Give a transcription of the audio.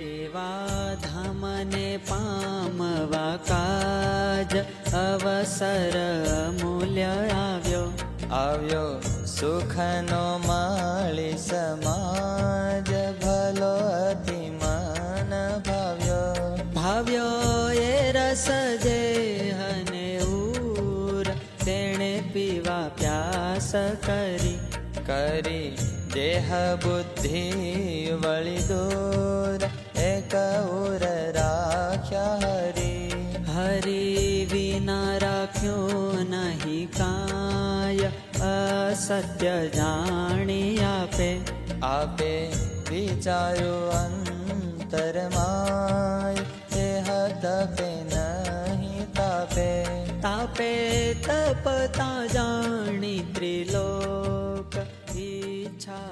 એવા ધામને પામવા કાજ અવસર મૂલ્ય આવ્યો. આવ્યો સુખનો માળી સમાજ ભલો અતિ મન ભાવ્યો. ભાવ્યો એ રસ જે હને ઉર તેણે પીવા પ્યાસ કરી. કરી દેહ બુદ્ધિ વળી દૂર. हरि विना राख्यो नहि काय। असत्य जाणी आपे। आपे विचारो अन्तरमाय ते हतपे नहि तापे। तापे तपता जाणी त्रिलोक। इच्छा